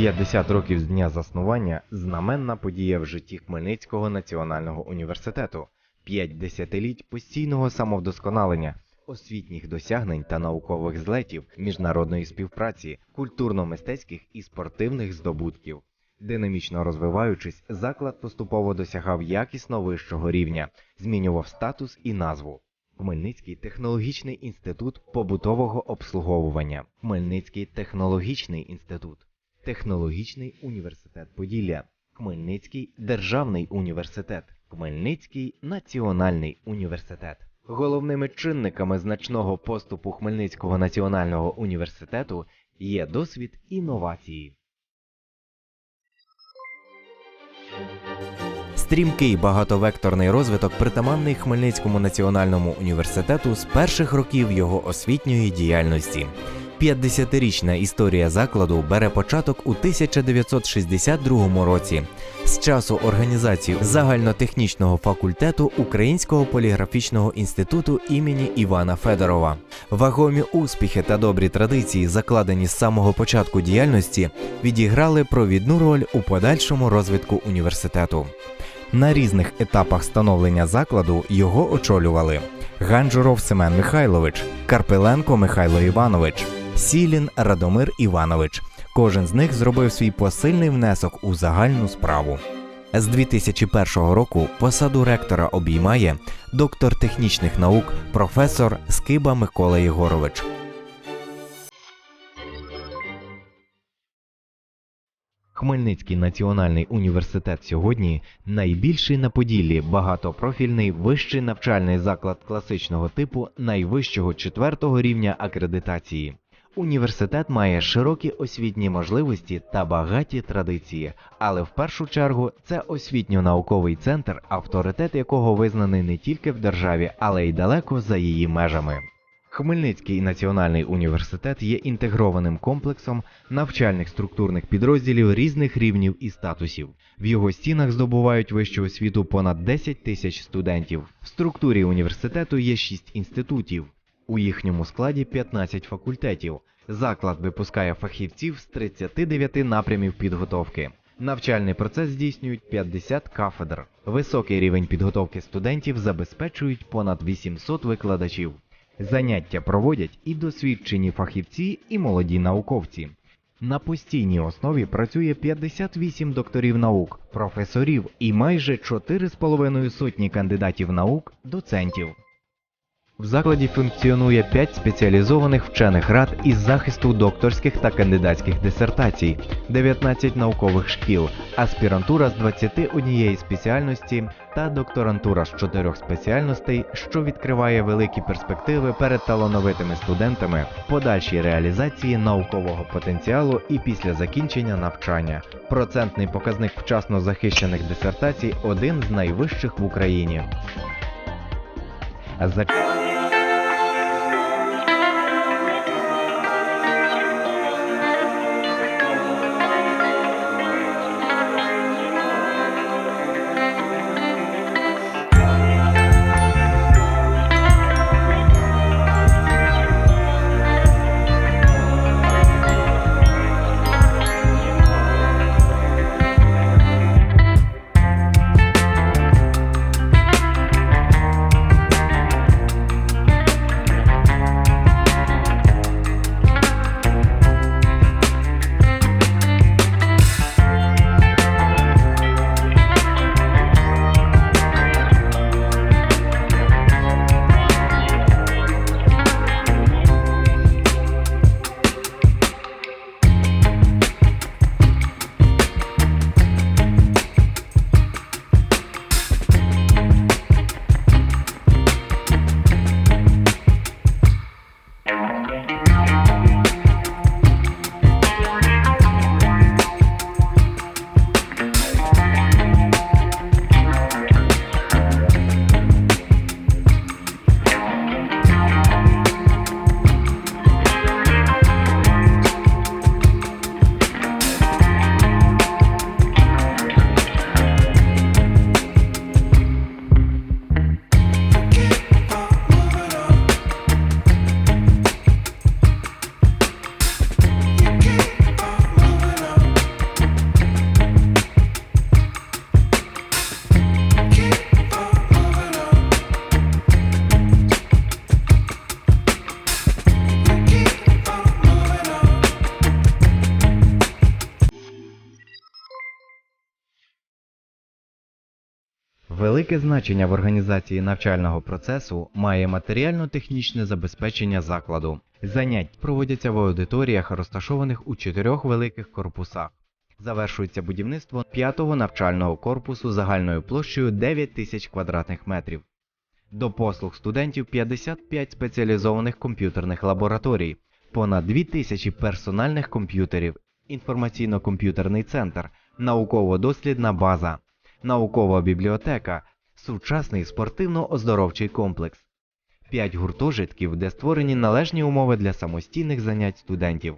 50 років з дня заснування знаменна подія в житті Хмельницького національного університету, 5 десятиліть постійного самовдосконалення, освітніх досягнень та наукових злетів, міжнародної співпраці, культурно-мистецьких і спортивних здобутків. Динамічно розвиваючись, заклад поступово досягав якісно вищого рівня, змінював статус і назву. Хмельницький технологічний інститут побутового обслуговування, Хмельницький технологічний інститут, Технологічний університет Поділля, Хмельницький державний університет, Хмельницький національний університет. Головними чинниками значного поступу Хмельницького національного університету є досвід інновації. Стрімкий багатовекторний розвиток притаманний Хмельницькому національному університету з перших років його освітньої діяльності. 50-річна історія закладу бере початок у 1962 році з часу організації загальнотехнічного факультету Українського поліграфічного інституту імені Івана Федорова. Вагомі успіхи та добрі традиції, закладені з самого початку діяльності, відіграли провідну роль у подальшому розвитку університету. На різних етапах становлення закладу його очолювали Ганджуров Семен Михайлович, Карпеленко Михайло Іванович, Сілін Радомир Іванович. Кожен з них зробив свій посильний внесок у загальну справу. З 2001 року посаду ректора обіймає доктор технічних наук професор Скиба Микола Єгорович. Хмельницький національний університет сьогодні найбільший на Поділлі багатопрофільний вищий навчальний заклад класичного типу найвищого четвертого рівня акредитації. Університет має широкі освітні можливості та багаті традиції, але в першу чергу це освітньо-науковий центр, авторитет якого визнаний не тільки в державі, але й далеко за її межами. Хмельницький національний університет є інтегрованим комплексом навчальних структурних підрозділів різних рівнів і статусів. В його стінах здобувають вищу освіту понад 10 тисяч студентів. В структурі університету є 6 інститутів. У їхньому складі 15 факультетів. Заклад випускає фахівців з 39 напрямів підготовки. Навчальний процес здійснюють 50 кафедр. Високий рівень підготовки студентів забезпечують понад 800 викладачів. Заняття проводять і досвідчені фахівці, і молоді науковці. На постійній основі працює 58 докторів наук, професорів і майже 4,5 сотні кандидатів наук, доцентів. В закладі функціонує 5 спеціалізованих вчених рад із захисту докторських та кандидатських дисертацій, 19 наукових шкіл, аспірантура з 21 спеціальності та докторантура з 4 спеціальностей, що відкриває великі перспективи перед талановитими студентами в подальшій реалізації наукового потенціалу і після закінчення навчання. Процентний показник вчасно захищених дисертацій один з найвищих в Україні. За Велике значення в організації навчального процесу має матеріально-технічне забезпечення закладу. Занять проводяться в аудиторіях, розташованих у чотирьох великих корпусах. Завершується будівництво п'ятого навчального корпусу загальною площею 9 тисяч квадратних метрів. До послуг студентів 55 спеціалізованих комп'ютерних лабораторій, понад 2 тисячі персональних комп'ютерів, інформаційно-комп'ютерний центр, науково-дослідна база, наукова бібліотека, сучасний спортивно-оздоровчий комплекс. 5 гуртожитків, де створені належні умови для самостійних занять студентів.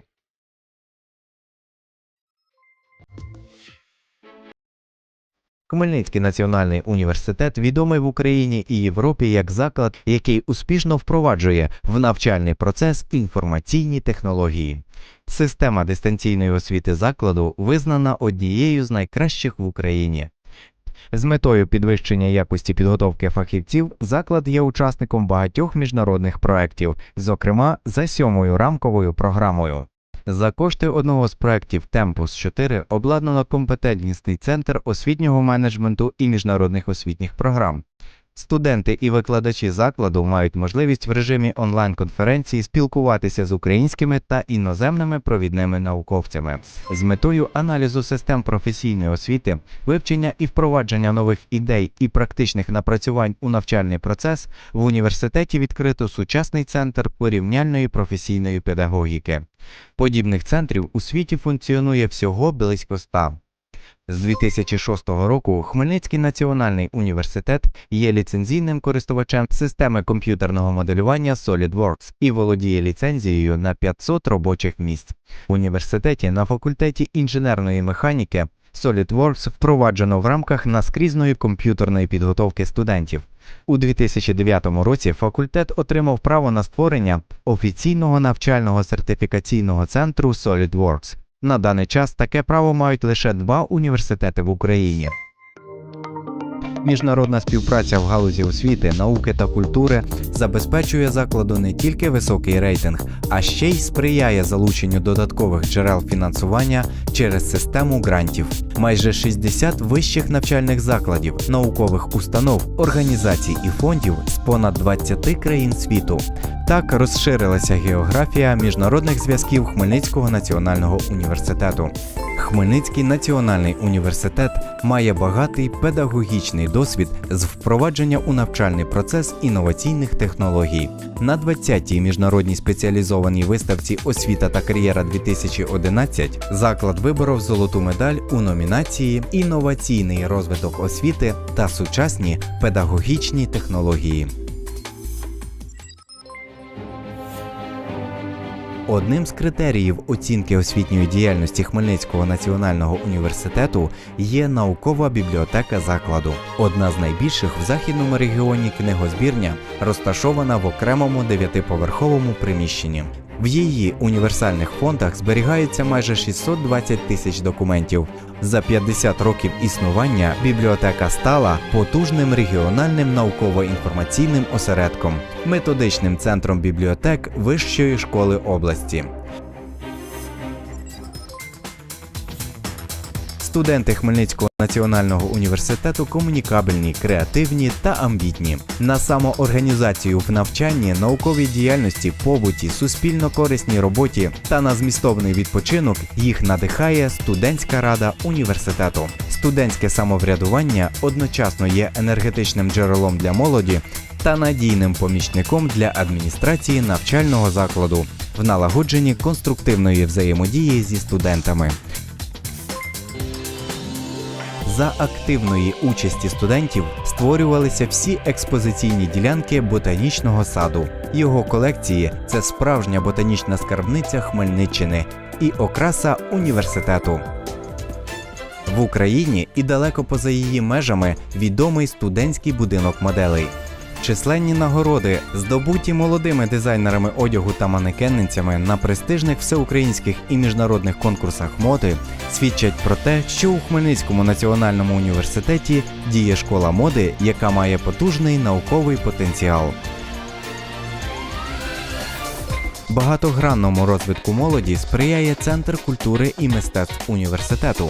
Хмельницький національний університет відомий в Україні і Європі як заклад, який успішно впроваджує в навчальний процес інформаційні технології. Система дистанційної освіти закладу визнана однією з найкращих в Україні. З метою підвищення якості підготовки фахівців заклад є учасником багатьох міжнародних проєктів, зокрема за сьомою рамковою програмою. За кошти одного з проєктів Темпус 4 обладнано компетентнісний центр освітнього менеджменту і міжнародних освітніх програм. Студенти і викладачі закладу мають можливість в режимі онлайн-конференції спілкуватися з українськими та іноземними провідними науковцями з метою аналізу систем професійної освіти, вивчення і впровадження нових ідей і практичних напрацювань у навчальний процес в університеті відкрито сучасний центр порівняльної професійної педагогіки. Подібних центрів у світі функціонує всього близько ста. З 2006 року Хмельницький національний університет є ліцензійним користувачем системи комп'ютерного моделювання SolidWorks і володіє ліцензією на 500 робочих місць. В університеті на факультеті інженерної механіки SolidWorks впроваджено в рамках наскрізної комп'ютерної підготовки студентів. У 2009 році факультет отримав право на створення офіційного навчального сертифікаційного центру SolidWorks. На даний час таке право мають лише два університети в Україні. Міжнародна співпраця в галузі освіти, науки та культури забезпечує закладу не тільки високий рейтинг, а ще й сприяє залученню додаткових джерел фінансування через систему грантів. Майже 60 вищих навчальних закладів, наукових установ, організацій і фондів з понад 20 країн світу. Так розширилася географія міжнародних зв'язків Хмельницького національного університету. Хмельницький національний університет має багатий педагогічний досвід з впровадження у навчальний процес інноваційних технологій. На 20-й міжнародній спеціалізованій виставці Освіта та кар'єра 2011 заклад виборов золоту медаль у номінації Інноваційний розвиток освіти та сучасні педагогічні технології. Одним з критеріїв оцінки освітньої діяльності Хмельницького національного університету є наукова бібліотека закладу, одна з найбільших в західному регіоні книгозбірня, розташована в окремому дев'ятиповерховому приміщенні. В її універсальних фондах зберігається майже 620 тисяч документів. За 50 років існування бібліотека стала потужним регіональним науково-інформаційним осередком, методичним центром бібліотек Вищої школи області. Студенти Хмельницького національного університету комунікабельні, креативні та амбітні. На самоорганізацію в навчанні, науковій діяльності, побуті, суспільно корисній роботі та на змістовний відпочинок їх надихає студентська рада університету. Студентське самоврядування одночасно є енергетичним джерелом для молоді та надійним помічником для адміністрації навчального закладу в налагодженні конструктивної взаємодії зі студентами. За активної участі студентів створювалися всі експозиційні ділянки ботанічного саду. Його колекції це справжня ботанічна скарбниця Хмельниччини і окраса університету. В Україні і далеко поза її межами відомий студентський будинок моделей. Численні нагороди, здобуті молодими дизайнерами одягу та манекенницями на престижних всеукраїнських і міжнародних конкурсах моди, свідчать про те, що у Хмельницькому національному університеті діє школа моди, яка має потужний науковий потенціал. Багатогранному розвитку молоді сприяє Центр культури і мистецтв університету.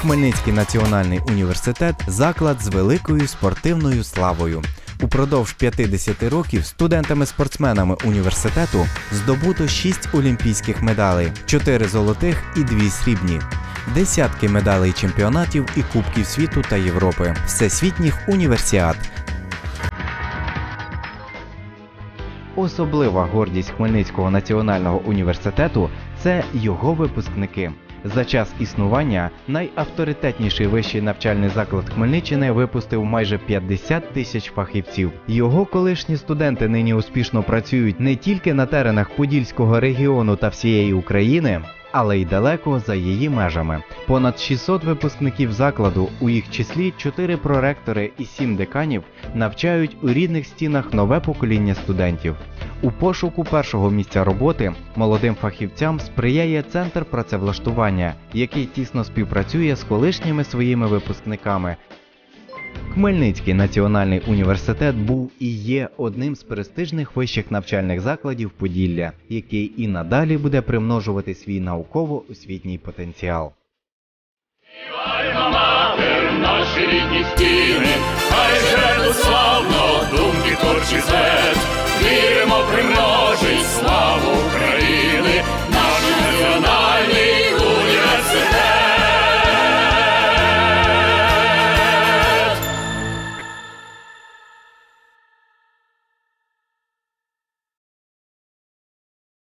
Хмельницький національний університет заклад з великою спортивною славою. Упродовж 50 років студентами-спортсменами університету здобуто 6 олімпійських медалей, 4 золотих і 2 срібні, десятки медалей чемпіонатів і Кубків світу та Європи, всесвітніх універсіад. Особлива гордість Хмельницького національного університету це його випускники. За час існування найавторитетніший вищий навчальний заклад Хмельниччини випустив майже 50 тисяч фахівців. Його колишні студенти нині успішно працюють не тільки на теренах Подільського регіону та всієї України, але й далеко за її межами. Понад 600 випускників закладу, у їх числі 4 проректори і 7 деканів, навчають у рідних стінах нове покоління студентів. У пошуку першого місця роботи молодим фахівцям сприяє центр працевлаштування, який тісно співпрацює з колишніми своїми випускниками. Хмельницький національний університет був і є одним з престижних вищих навчальних закладів Поділля, який і надалі буде примножувати свій науково-освітній потенціал. Наші рідні стіни, хай славно думки творчі зве, віримо, примножить славу.